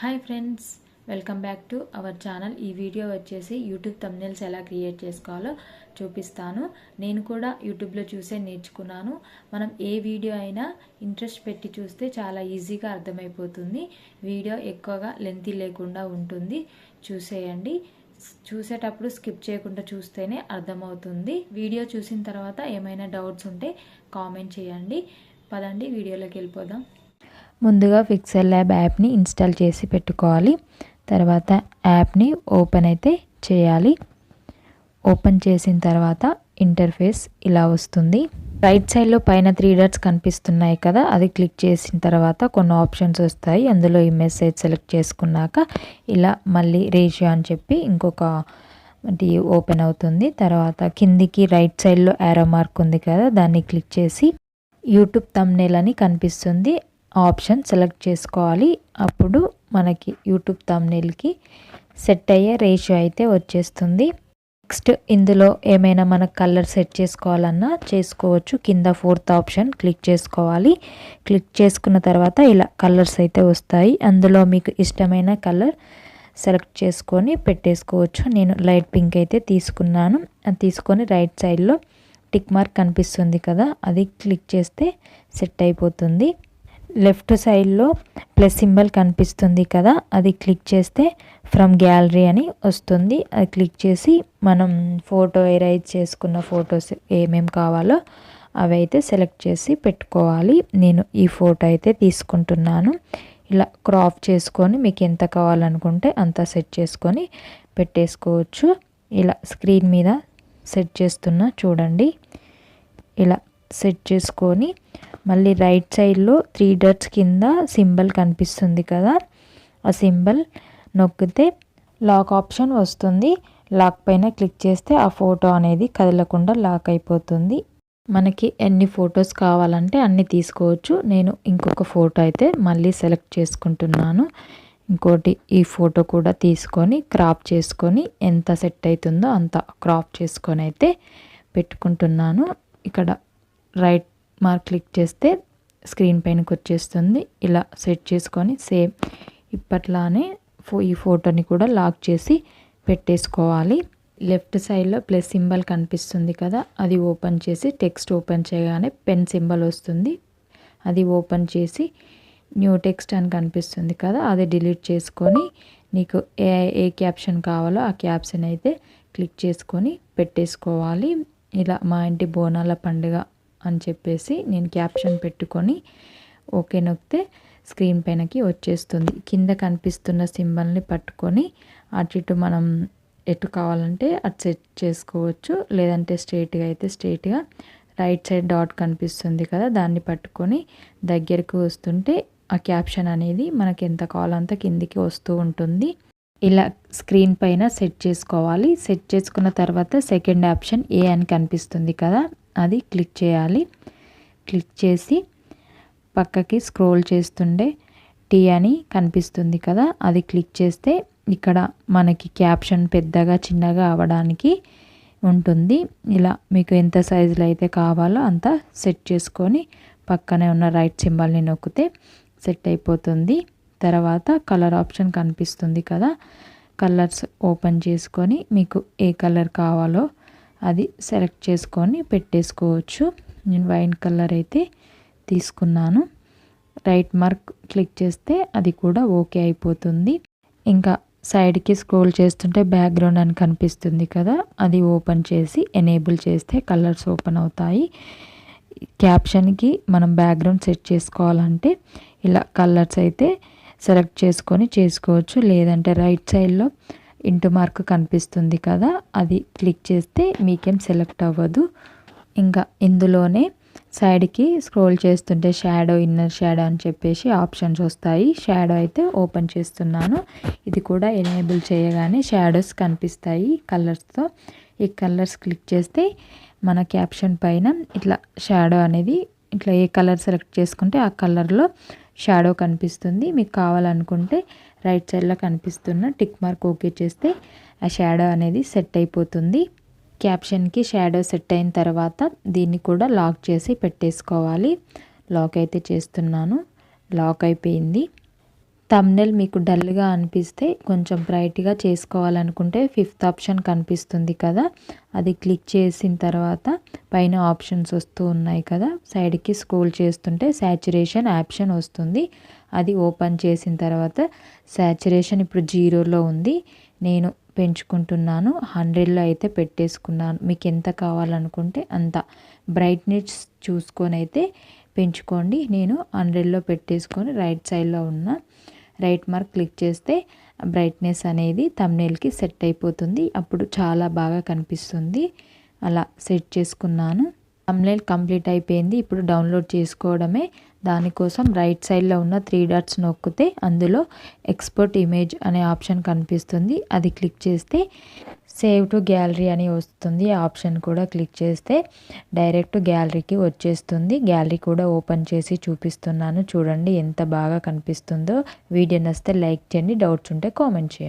Hi friends welcome back to our channel ఈ video వచ్చేసి YouTube thumbnails ఎలా create చేసుకోవాలో చూపిస్తాను. నేను కూడా యూట్యూబ్లో చూసే నేర్చుకున్నాను. మనం ఏ వీడియో అయినా ఇంట్రెస్ట్ పెట్టి చూస్తే చాలా ఈజీగా అర్థమైపోతుంది. వీడియో ఎక్కువగా లెంతీ లేకుండా ఉంటుంది. చూసేయండి. చూసేటప్పుడు స్కిప్ చేయకుండా చూస్తేనే అర్థమవుతుంది. వీడియో చూసిన తర్వాత ఏమైనా డౌట్స్ ఉంటే కామెంట్ చేయండి. పదండి వీడియోలోకి వెళ్ళిపోదాం. ముందుగా ఫిక్సర్ ల్యాబ్ యాప్ని ఇన్స్టాల్ చేసి పెట్టుకోవాలి. తర్వాత యాప్ని ఓపెన్ అయితే చేయాలి. ఓపెన్ చేసిన తర్వాత ఇంటర్ఫేస్ ఇలా వస్తుంది. రైట్ సైడ్లో పైన త్రీ డాట్స్ కనిపిస్తున్నాయి కదా అది క్లిక్ చేసిన తర్వాత కొన్ని ఆప్షన్స్ వస్తాయి. అందులో ఈ మెసేజ్ సెలెక్ట్ చేసుకున్నాక ఇలా మళ్ళీ రేషియో అని చెప్పి ఇంకొక ఓపెన్ అవుతుంది. తర్వాత కిందికి రైట్ సైడ్లో యారో మార్క్ ఉంది కదా దాన్ని క్లిక్ చేసి యూట్యూబ్ తమ్నేల్ అని కనిపిస్తుంది. ఆప్షన్ సెలెక్ట్ చేసుకోవాలి. అప్పుడు మనకి యూట్యూబ్ తమ్నేల్కి సెట్ అయ్యే రేషియో అయితే వచ్చేస్తుంది. నెక్స్ట్ ఇందులో ఏమైనా మన కలర్ సెట్ చేసుకోవాలన్నా చేసుకోవచ్చు. కింద ఫోర్త్ ఆప్షన్ క్లిక్ చేసుకోవాలి. క్లిక్ చేసుకున్న తర్వాత ఇలా కలర్స్ అయితే వస్తాయి. అందులో మీకు ఇష్టమైన కలర్ సెలెక్ట్ చేసుకొని పెట్టేసుకోవచ్చు. నేను లైట్ పింక్ అయితే తీసుకున్నాను. అది తీసుకొని రైట్ సైడ్లో టిక్ మార్క్ కనిపిస్తుంది కదా అది క్లిక్ చేస్తే సెట్ అయిపోతుంది. లెఫ్ట్ సైడ్లో ప్లస్ సింబల్ కనిపిస్తుంది కదా అది క్లిక్ చేస్తే ఫ్రమ్ గ్యాలరీ అని వస్తుంది. అది క్లిక్ చేసి మనం ఫోటో ఎరైజ్ చేసుకున్న ఫొటోస్ ఏమేమి కావాలో అవి అయితే సెలెక్ట్ చేసి పెట్టుకోవాలి. నేను ఈ ఫోటో అయితే తీసుకుంటున్నాను. ఇలా క్రాప్ చేసుకొని మీకు ఎంత కావాలనుకుంటే అంత సెట్ చేసుకొని పెట్టేసుకోవచ్చు. ఇలా స్క్రీన్ మీద సెట్ చేస్తున్నా చూడండి. ఇలా సెట్ చేసుకొని మళ్ళీ రైట్ సైడ్లో త్రీ డట్స్ కింద సింబల్ కనిపిస్తుంది కదా ఆ సింబల్ నొక్కితే లాక్ ఆప్షన్ వస్తుంది. లాక్ పైన క్లిక్ చేస్తే ఆ ఫోటో అనేది కదలకుండా లాక్ అయిపోతుంది. మనకి ఎన్ని ఫొటోస్ కావాలంటే అన్ని తీసుకోవచ్చు. నేను ఇంకొక ఫోటో అయితే మళ్ళీ సెలెక్ట్ చేసుకుంటున్నాను. ఇంకోటి ఈ ఫోటో కూడా తీసుకొని క్రాప్ చేసుకొని ఎంత సెట్ అవుతుందో అంత క్రాప్ చేసుకొని అయితే పెట్టుకుంటున్నాను. ఇక్కడ రైట్ మార్క్ క్లిక్ చేస్తే స్క్రీన్ పైనకి వచ్చేస్తుంది. ఇలా సెట్ చేసుకొని సేమ్ ఇప్పట్లానే ఫో ఈ ఫోటోని కూడా లాక్ చేసి పెట్టేసుకోవాలి. లెఫ్ట్ సైడ్లో ప్లస్ సింబల్ కనిపిస్తుంది కదా అది ఓపెన్ చేసి టెక్స్ట్ ఓపెన్ చేయగానే పెన్ సింబల్ వస్తుంది. అది ఓపెన్ చేసి న్యూ టెక్స్ట్ అని కనిపిస్తుంది కదా అది డిలీట్ చేసుకొని నీకు ఏ ఏ క్యాప్షన్ కావాలో ఆ క్యాప్షన్ అయితే క్లిక్ చేసుకొని పెట్టేసుకోవాలి. ఇలా మా ఇంటి బోనాల పండుగ అని చెప్పేసి నేను క్యాప్షన్ పెట్టుకొని ఓకే నొక్కితే స్క్రీన్ పైనకి వచ్చేస్తుంది. కింద కనిపిస్తున్న సింబల్ని పట్టుకొని అటు ఇటు మనం ఎటు కావాలంటే అటు సెట్ చేసుకోవచ్చు. లేదంటే స్ట్రైట్గా అయితే స్ట్రైట్గా రైట్ సైడ్ డాట్ కనిపిస్తుంది కదా దాన్ని పట్టుకొని దగ్గరకు వస్తుంటే ఆ క్యాప్షన్ అనేది మనకి ఎంత కావాలంత కిందికి వస్తూ ఉంటుంది. ఇలా స్క్రీన్ పైన సెట్ చేసుకోవాలి. సెట్ చేసుకున్న తర్వాత సెకండ్ ఆప్షన్ ఏ అని కనిపిస్తుంది కదా అది క్లిక్ చేయాలి. క్లిక్ చేసి పక్కకి స్క్రోల్ చేస్తుండే టీ అని కనిపిస్తుంది కదా అది క్లిక్ చేస్తే ఇక్కడ మనకి క్యాప్షన్ పెద్దగా చిన్నగా అవ్వడానికి ఉంటుంది. ఇలా మీకు ఎంత సైజులో అయితే కావాలో అంత సెట్ చేసుకొని పక్కనే ఉన్న రైట్ సింబల్ని నొక్కితే సెట్ అయిపోతుంది. తర్వాత కలర్ ఆప్షన్ కనిపిస్తుంది కదా కలర్స్ ఓపెన్ చేసుకొని మీకు ఏ కలర్ కావాలో అది సెలెక్ట్ చేసుకొని పెట్టేసుకోవచ్చు. నేను వైన్ కలర్ అయితే తీసుకున్నాను. రైట్ మార్క్ క్లిక్ చేస్తే అది కూడా ఓకే అయిపోతుంది. ఇంకా సైడ్కి స్క్రోల్ చేస్తుంటే బ్యాక్గ్రౌండ్ అని కనిపిస్తుంది కదా అది ఓపెన్ చేసి ఎనేబుల్ చేస్తే కలర్స్ ఓపెన్ అవుతాయి. క్యాప్షన్కి మనం బ్యాక్గ్రౌండ్ సెట్ చేసుకోవాలంటే ఇలా కలర్స్ అయితే సెలెక్ట్ చేసుకొని చేసుకోవచ్చు. లేదంటే రైట్ సైడ్లో ఇంటు మార్క్ కనిపిస్తుంది కదా అది క్లిక్ చేస్తే మీకేం సెలెక్ట్ అవ్వదు. ఇంకా ఇందులోనే సైడ్కి స్క్రోల్ చేస్తుంటే షాడో ఇన్నర్ షాడో అని చెప్పేసి ఆప్షన్స్ వస్తాయి. షాడో అయితే ఓపెన్ చేస్తున్నాను. ఇది కూడా ఎనేబుల్ చేయగానే షాడోస్ కనిపిస్తాయి కలర్స్తో. ఈ కలర్స్ క్లిక్ చేస్తే మన క్యాప్షన్ పైన ఇట్లా షాడో అనేది ఇట్లా ఏ కలర్ సెలెక్ట్ చేసుకుంటే ఆ కలర్లో షాడో కనిపిస్తుంది. మీకు కావాలనుకుంటే రైట్ సైడ్లో కనిపిస్తున్న టిక్ మార్క్ ఓకే చేస్తే ఆ షాడో అనేది సెట్ అయిపోతుంది. క్యాప్షన్కి షాడో సెట్ అయిన తర్వాత దీన్ని కూడా లాక్ చేసి పెట్టేసుకోవాలి. లాక్ అయితే చేస్తున్నాను. లాక్ అయిపోయింది. తమ్నెల్ మీకు డల్గా అనిపిస్తే కొంచెం బ్రైట్గా చేసుకోవాలనుకుంటే ఫిఫ్త్ ఆప్షన్ కనిపిస్తుంది కదా. అది క్లిక్ చేసిన తర్వాత పైన ఆప్షన్స్ వస్తూ ఉన్నాయి కదా. సైడ్కి స్క్రోల్ చేస్తుంటే శాచురేషన్ ఆప్షన్ వస్తుంది. అది ఓపెన్ చేసిన తర్వాత శాచురేషన్ ఇప్పుడు జీరోలో ఉంది. నేను పెంచుకుంటున్నాను. హండ్రెడ్లో అయితే పెట్టేసుకున్నాను. మీకు ఎంత కావాలనుకుంటే అంత. బ్రైట్నెస్ చూసుకొని అయితే పెంచుకోండి. నేను హండ్రెడ్లో పెట్టేసుకొని రైట్ సైడ్లో ఉన్న రైట్ మార్క్ క్లిక్ చేస్తే బ్రైట్నెస్ అనేది తమ్నేల్కి సెట్ అయిపోతుంది. అప్పుడు చాలా బాగా కనిపిస్తుంది. అలా సెట్ చేసుకున్నాను. థంబ్నైల్ కంప్లీట్ అయిపోయింది. ఇప్పుడు డౌన్లోడ్ చేసుకోవడమే. దానికోసం రైట్ సైడ్లో ఉన్న త్రీ డాట్స్ నొక్కితే అందులో ఎక్స్పోర్ట్ ఇమేజ్ అనే ఆప్షన్ కనిపిస్తుంది. అది క్లిక్ చేస్తే సేవ్ టు గ్యాలరీ అని వస్తుంది. ఆప్షన్ కూడా క్లిక్ చేస్తే డైరెక్ట్ గ్యాలరీకి వచ్చేస్తుంది. గ్యాలరీ కూడా ఓపెన్ చేసి చూపిస్తున్నాను. చూడండి ఎంత బాగా కనిపిస్తుందో. వీడియో నస్తే లైక్ చేయండి. డౌట్స్ ఉంటే కామెంట్ చేయండి.